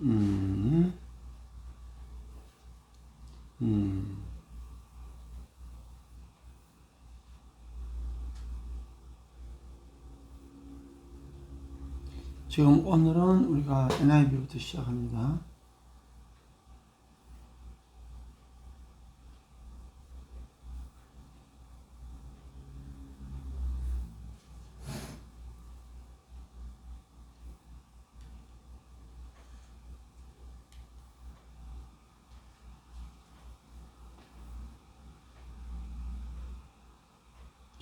음. 음. 지금 오늘은 우리가 NIV부터 시작합니다.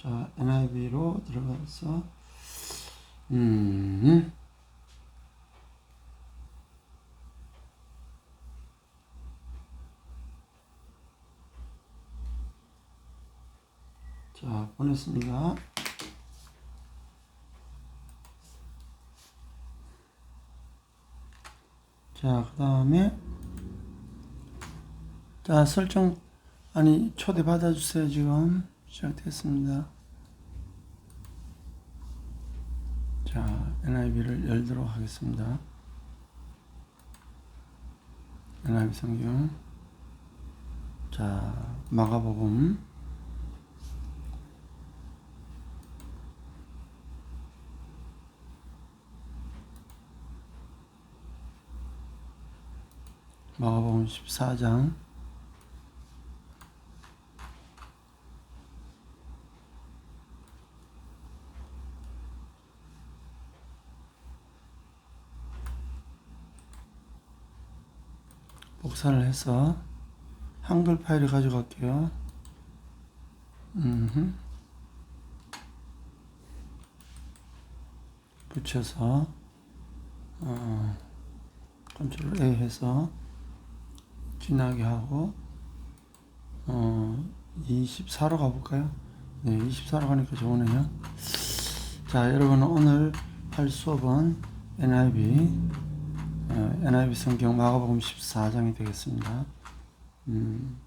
자, NIV로 들어가서 음. 자, 보냈습니다. 자, 그 다음에, 자, 설정, 아니, 초대 받아주세요, 지금. 시작됐습니다. 자, NIV를 열도록 하겠습니다. NIV 성경. 자, 마가복음. 마가복음 14장 복사를 해서 한글 파일을 가져갈게요. 음흠. 붙여서 어, 컨트롤 A 해서 진하게 하고 어, 24로 가볼까요? 네, 24로 가니까 좋으네요. 자, 여러분 오늘 할 수업은 NIV 어, NIV 성경 마가복음 14장이 되겠습니다. 음.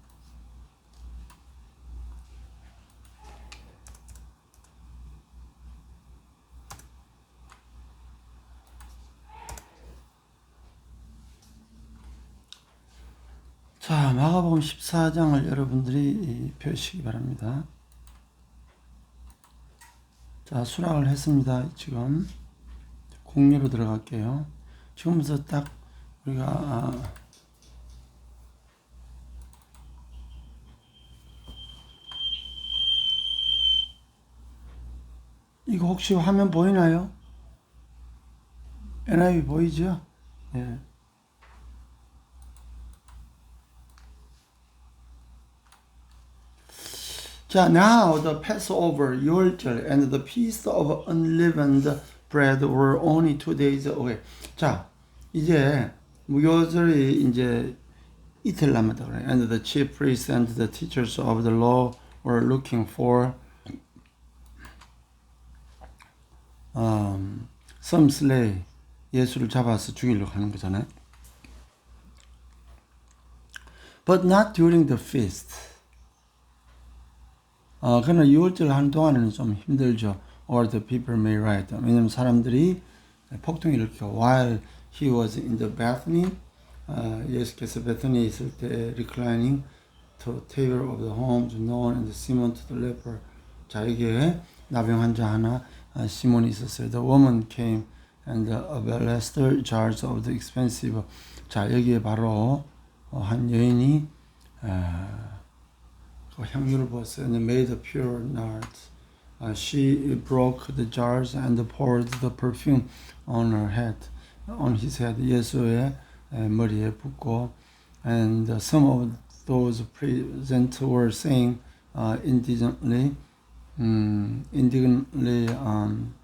자, 마가복음 14장을 여러분들이 펴시기 바랍니다. 자, 수락을 했습니다. 지금 공유로 들어갈게요. 지금부터 딱 우리가 아, 이거 혹시 화면 보이나요? NIV 보이죠? 예. 자, now the Passover, 유월절, and the feast of unleavened bread were only two days away. 자, 이제 무교절이 이제 이틀 남았다 그래. And the chief priests and the teachers of the law were looking for um, some slay. 예수를 잡아서 죽이려고 하는 거잖아요. But not during the feast. 어, 그러나 6월절 하는 동안에는 좀 힘들죠. Or the people may riot. 왜냐면 사람들이 폭동을 일으켜. While he was in the balcony. Uh, yes, Bethany is the reclining to table of the home to known and Simon to the leper. 자에게 나병 환자 하나 uh, 시몬이 있었어요. The woman came and a alabaster jars of the expensive. 자 여기에 바로 어, 한 여인이 어, 그 향유를 부었어요. And made a pure nard. Uh, she broke the jars and poured the perfume on her head. On his head. 예수의 에, 머리에 붓고, and uh, some of those present were saying uh, indignantly, um, indignantly um,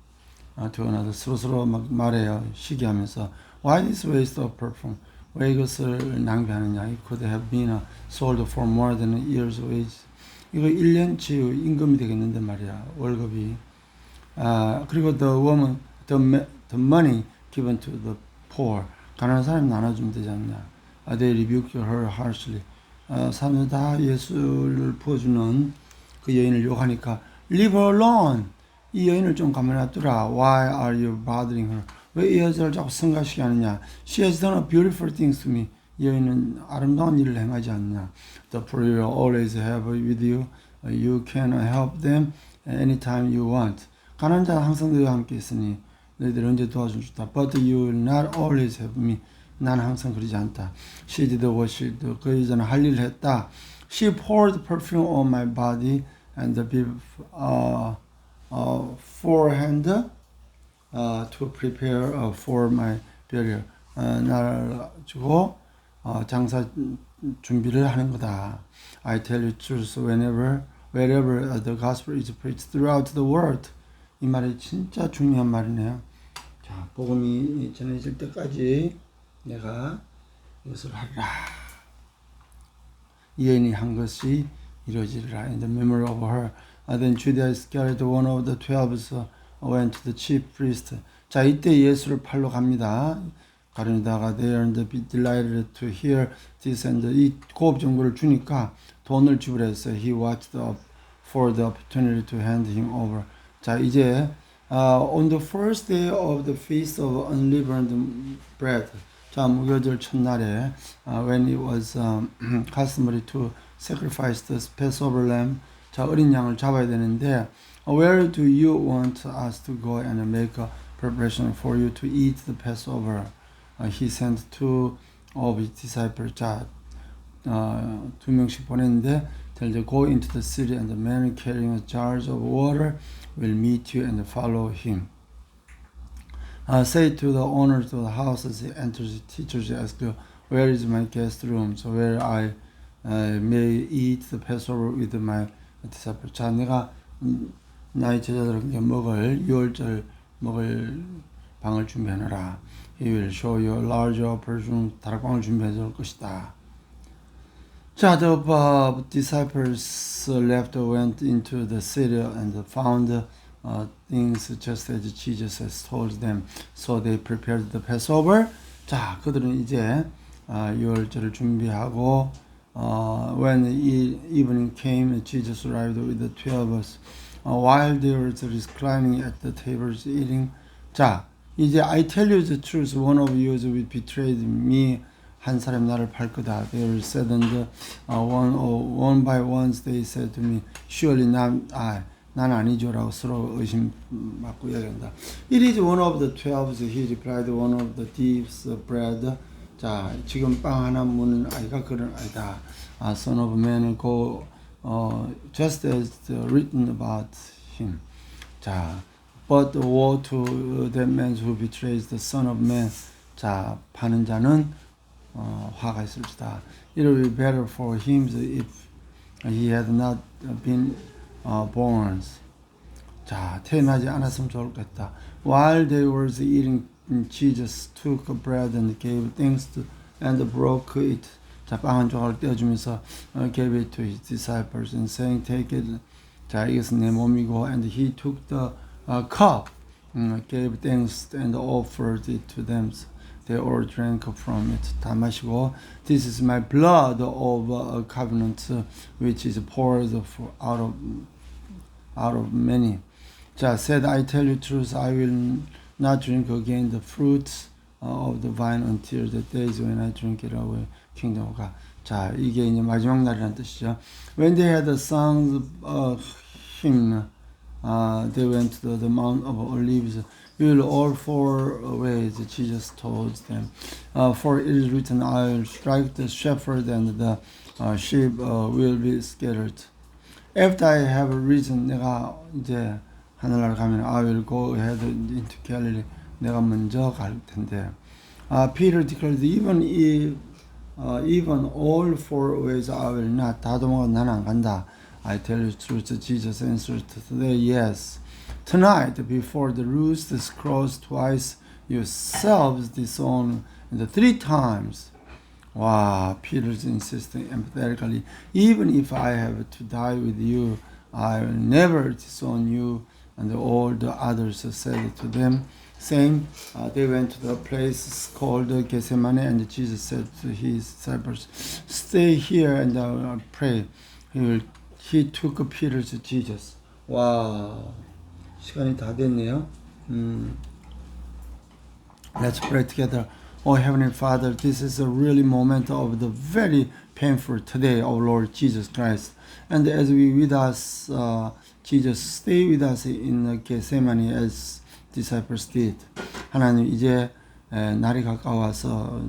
uh, to another. 스스로 막 말해요. 시기하면서, why this waste of perfume? 왜 이것을 낭비하느냐? It could have been uh, sold for more than a year's wage. 이거 1년치 임금이 되겠는데 말이야. 월급이. 아, 그리고 the woman, the, the money given to the poor. 가난한 사람이 나눠주면 되지 않냐. 아, they rebuked her harshly. 아, 사람들 다 예수를 부어주는 그 여인을 욕하니까 leave her alone. 이 여인을 좀 가만히 놔두라. Why are you bothering her? 왜 이 여자를 자꾸 성가시게 하느냐? She has done a beautiful things to me. 이 여인은 아름다운 일을 행하지 않냐? The poor will always have with you. You can help them anytime you want. 가난한 자는 항상 너희와 함께 있으니 너희들 언제 도와줄 수 있다. But you will not always have me. 난 항상 그러지 않다. She did what she did. 그 여자는 할 일을 했다. She poured perfume on my body and the uh, uh, forehand uh, to prepare uh, for my burial. 어, 날 주고 어, 장사 준비를 하는 거다. I tell you truth whenever wherever the gospel is preached throughout the world. 이 말이 진짜 중요한 말이네요. 자, 복음이 전해질 때까지 내가 이것을 하리라. 이 여인이 한 것이 이루어지리라. In the memory of her. Uh, then Judas Iscariot, one of the twelve, uh, went to the chief priest. 자, 이때 예수를 팔러 갑니다. 가려다가 they are delighted to hear this and 이 고업 정보를 주니까 돈을 지불했어요. He watched up for the opportunity to hand him over. 자, 이제 uh, on the first day of the feast of unleavened bread. 자, 무교절 첫날에 uh, when it was um, customary to sacrifice the Passover lamb. 자, 어린 양을 잡아야 되는데 where do you want us to go and make a preparation for you to eat the Passover? Uh, he sent two of his disciples. 자, 어, 두 명씩 보냈는데 tell them go into the city and the man carrying a jars of water will meet you and follow him. Uh, say to the owners of the house as he enters, the teachers ask you, where is my guest room? So where I uh, may eat the Passover with my disciples. 자, 내가 음, 나의 제자들에게 먹을 유월절 먹을 방을 준비해놔라. He will show you a large upper room. 다락방을 준비해 줄 것이다. 자, the uh, disciples left, went into the city and found uh, things just as Jesus has told them. So they prepared the Passover. 자, 그들은 이제 어, 유월절을 준비하고 uh, when e- evening came, Jesus arrived with the twelve. Uh, while they were reclining at the tables eating. 자, 이제 I tell you the truth, one of you will betray me. 한 사람 나를 팔 거다. They were said and uh, one, oh, one by one they said to me, surely 난, 아, 난 아니죠라고 서로 의심받고 이야기한다. It is one of the twelve, he replied, one of the thieves bread. 자, 지금 빵 하나 묻는 아이가 그런 아이다. 아, son of man go, 어, just as written about him. 자, but woe to that man who betrays the son of man. 자, 파는 자는 어, 화가 있을지다. It would be better for him if he had not been uh, born. 자, 태어나지 않았으면 좋을 것 같다. While they were eating, Jesus took bread and gave thanks to, and broke it. 자, 빵 한 조각을 떼어주면서 uh, gave it to his disciples and saying, take it. 자, 이것은 내 몸이고, and he took the uh, cup, um, gave thanks and offered it to them. They all drank from it. 다 마시고, this is my blood of a covenant, which is poured for out of out of many. 자, said, I tell you truth, I will not drink again the fruits of the vine until the days when I drink it away kingdom of God. 자, 이게 이제 마지막 날이라는 뜻이죠. When they had sung a hymn, uh, they went to the Mount of Olives. We will all four ways, Jesus told them. Uh, for it is written, I will strike the shepherd and the uh, sheep uh, will be scattered. After I have risen, 내가 이제 하늘나라 가면 I will go ahead into Galilee. 내가 먼저 갈 텐데. Uh, Peter declared, even if uh, even all four ways I will not. 다 도망가 난안 간다. I tell you the truth. Jesus answered today, yes. Tonight, before the rooster crows twice, yourselves disown the three times. Wow, Peter's insisting emphatically, even if I have to die with you, I will never disown you. And all the others said to them, same. Uh, they went to the place called Gethsemane, and Jesus said to his disciples, "Stay here and uh, pray." He will, he took Peter to Jesus. 와, 시간이 다 됐네요. 음, let's pray together. Oh Heavenly Father, this is a really moment of the very painful today, our Lord Jesus Christ. And as we with us, uh, Jesus, stay with us in Gethsemane as disciples did. 하나님 이제 에, 날이 가까워서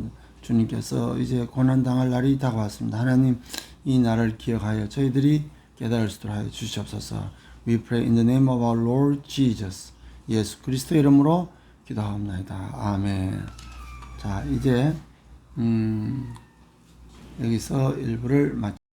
주님께서 이제 고난 당할 날이 다가왔습니다. 하나님 이 날을 기억하여 저희들이 깨달을 수 있도록 하여 주시옵소서. We pray in the name of our Lord Jesus. 예수 그리스도 이름으로 기도합니다. 아멘. 자 이제 음, 여기서 일부를 마치.